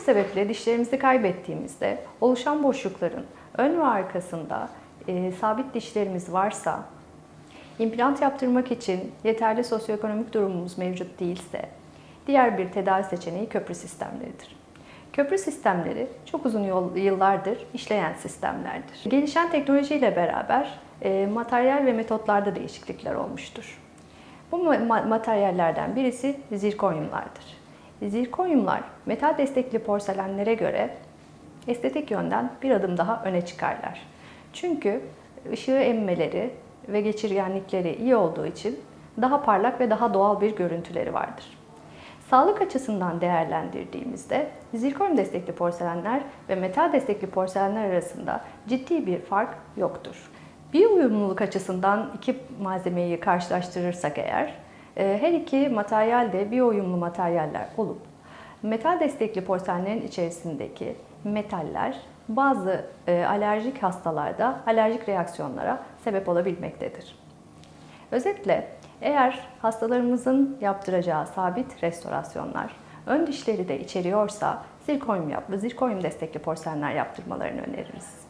sebeple dişlerimizi kaybettiğimizde oluşan boşlukların ön ve arkasında e, sabit dişlerimiz varsa, implant yaptırmak için yeterli sosyoekonomik durumumuz mevcut değilse, diğer bir tedavi seçeneği köprü sistemleridir. Köprü sistemleri çok uzun yıllardır işleyen sistemlerdir. Gelişen teknolojiyle beraber e, materyal ve metotlarda değişiklikler olmuştur. Bu ma- materyallerden birisi zirkonyumlardır. Zirkonyumlar metal destekli porselenlere göre estetik yönden bir adım daha öne çıkarlar. Çünkü ışığı emmeleri ve geçirgenlikleri iyi olduğu için daha parlak ve daha doğal bir görüntüleri vardır. Sağlık açısından değerlendirdiğimizde zirkonyum destekli porselenler ve metal destekli porselenler arasında ciddi bir fark yoktur. Bir uyumluluk açısından iki malzemeyi karşılaştırırsak eğer, her iki materyal de bir uyumlu materyaller olup metal destekli porselenlerin içerisindeki metaller bazı e, alerjik hastalarda alerjik reaksiyonlara sebep olabilmektedir. Özetle eğer hastalarımızın yaptıracağı sabit restorasyonlar ön dişleri de içeriyorsa zirkonyum, yap, zirkonyum destekli porselenler yaptırmalarını öneririz.